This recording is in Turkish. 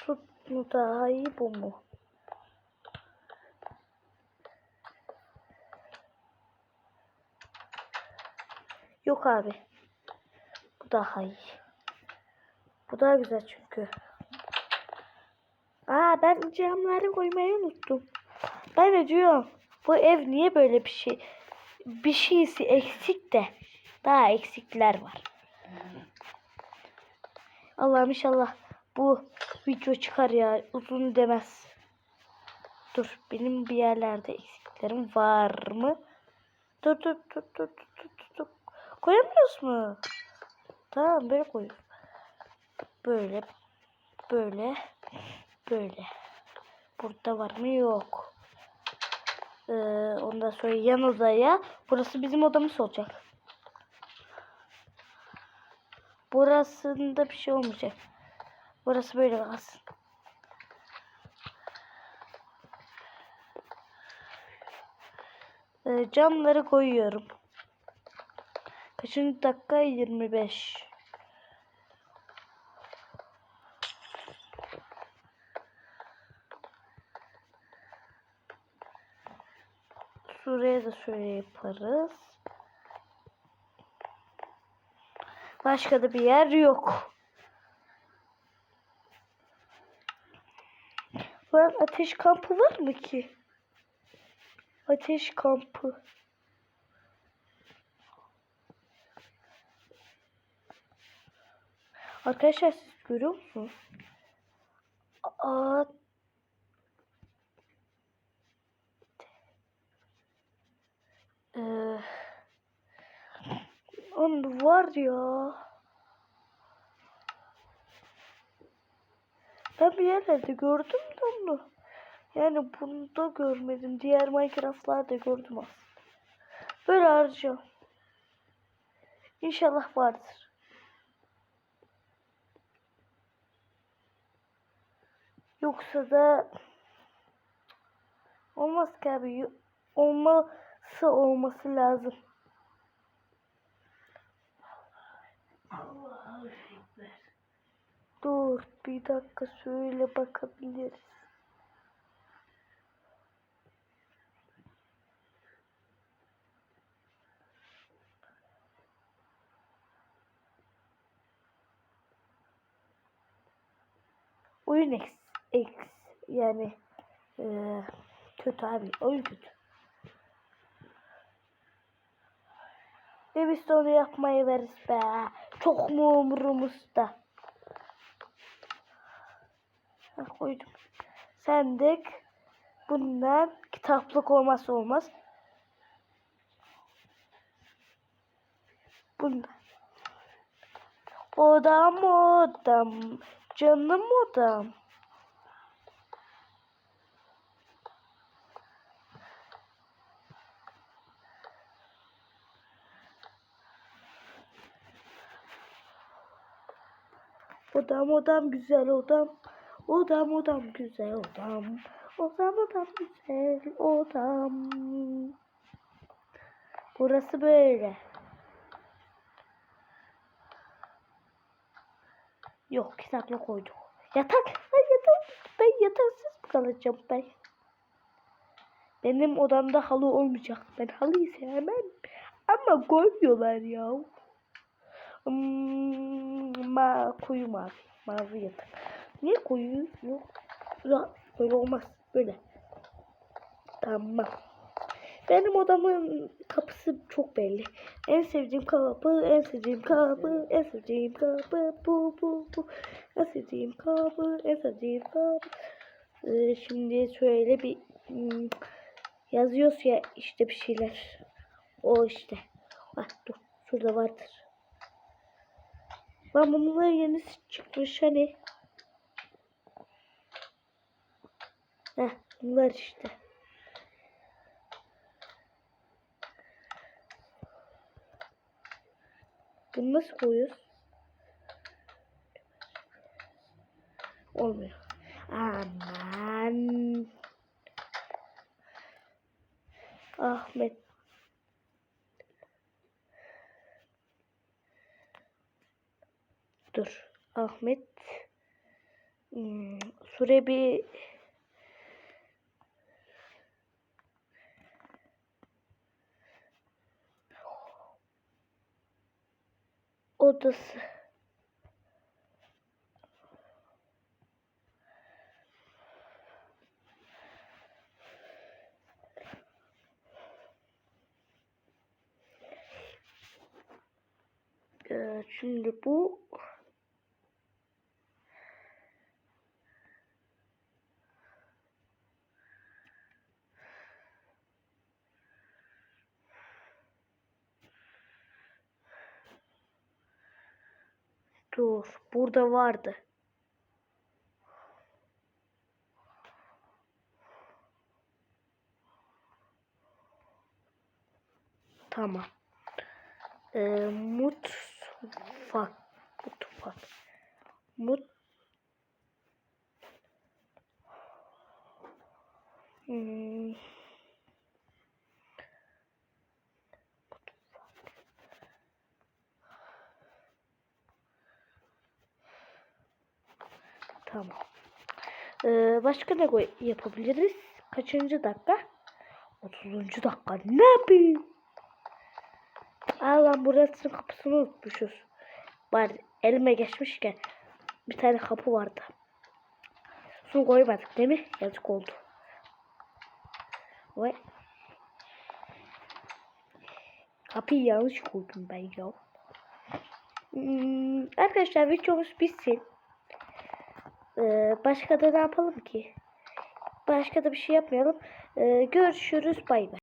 Tut mu daha iyi bu mu? Yok abi. Bu daha iyi. Bu daha güzel çünkü. Aa ben camları koymayı unuttum. Ben de diyorum bu ev niye böyle bir şey bir şeysi eksik de daha eksikler var. Allah'ım inşallah bu video çıkar ya uzun demez. Dur benim bir yerlerde eksiklerim var mı? Dur dur dur dur dur dur dur. Koyamıyoruz mu? Tamam böyle koy. Böyle böyle böyle. Burada var mı? Yok. Ee, ondan sonra yan odaya. Burası bizim odamız olacak. Burasında bir şey olmayacak. Burası böyle kalsın. Ee, camları koyuyorum. Kaçıncı dakika? 25. Şuraya da şöyle yaparız. Başka da bir yer yok. Var ateş kampı var mı ki? Ateş kampı. Arkadaşlar siz görüyor musunuz? Aa, Ee, onun var ya. Ben bir yerlerde gördüm de onu. Yani bunda görmedim. Diğer Minecraft'larda gördüm aslında. Böyle arayacağım. İnşallah vardır. Yoksa da olmaz ki abi. Olması olması lazım. Dur bir dakika şöyle bakabiliriz. Oyun X, X yani eee, kötü abi oyun kötü. Ve biz onu yapmayı veririz be. Çok mu umurumuzda. Ha, koydum. Sendik. Bundan kitaplık olmazsa olmaz. Bundan. Odam odam. Canım odam. Odam odam güzel odam. Odam odam güzel odam. Odam odam güzel odam. Burası böyle. Yok kitapla koyduk. Yatak. Ay yatak. Ben yataksız mı kalacağım ben? Benim odamda halı olmayacak. Ben halıyı sevmem. Ama koyuyorlar ya. Hmm, ma koyu mavi. Mavi yatak. Niye koyu? Yok. Ya, böyle olmaz. Böyle. Tamam. Benim odamın kapısı çok belli. En sevdiğim kapı, en sevdiğim kapı, en sevdiğim kapı, bu bu bu. En sevdiğim kapı, en sevdiğim kapı. Ee, şimdi şöyle bir hmm, yazıyoruz ya işte bir şeyler. O işte. Bak dur. Şurada vardır. Lan bunlar yenisi çıkmış hani. Heh bunlar işte. Bunu nasıl koyuyoruz? Olmuyor. Aman. Ahmet. Dur. Ahmet. Hmm, Şuraya bir odası. Ee, şimdi bu Dur, burada vardı. Tamam. Ee, mutfak. Mutfak. Mut Tamam. Ee, başka ne yapabiliriz? Kaçıncı dakika? 30. dakika. Ne yapayım? Aa lan burasının kapısını unutmuşuz. Bari elime geçmişken bir tane kapı vardı. Su koymadık değil mi? Yazık oldu. Vay. Kapıyı yanlış koydum ben ya. Hmm, arkadaşlar videomuz bitsin. Ee, başka da ne yapalım ki? Başka da bir şey yapmayalım. Ee, görüşürüz. Bay bay.